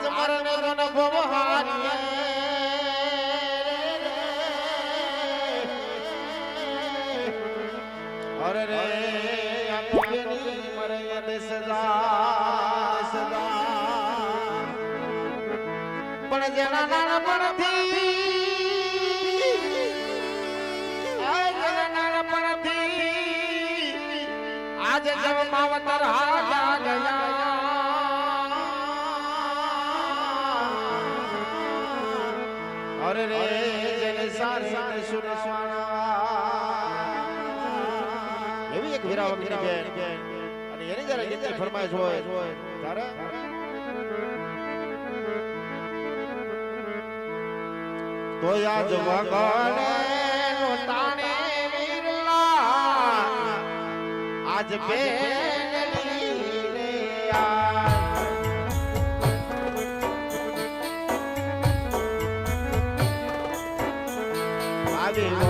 આજ મરને ગણ ભવહારીએ અરે રે આપણી મરે સદા સદા પણ જેના નાનપણથી आज जब मावतर हारा गया એવી હોય ત્યારે તો યાદ આજ બે ಸೇವಾ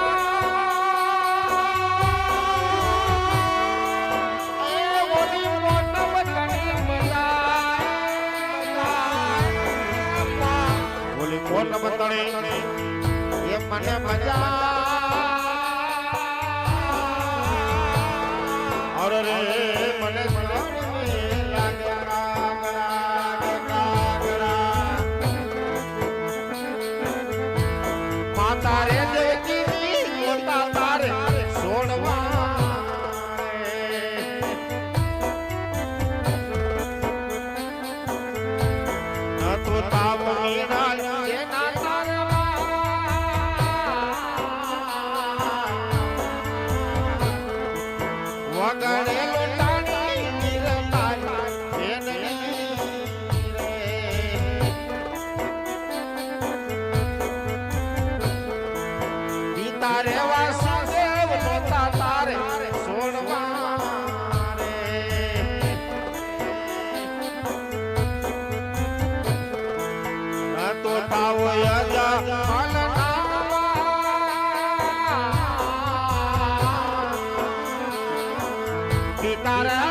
મને મજા અરે પાવો યજા મલનાવા પિતા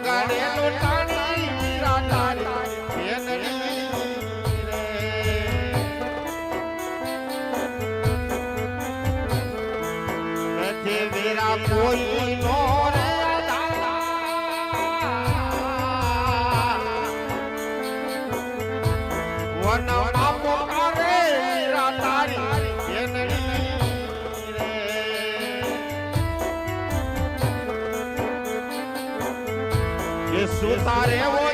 વગાડેલો તાણી વીરા તારી વેરા કોઈ નો 打人！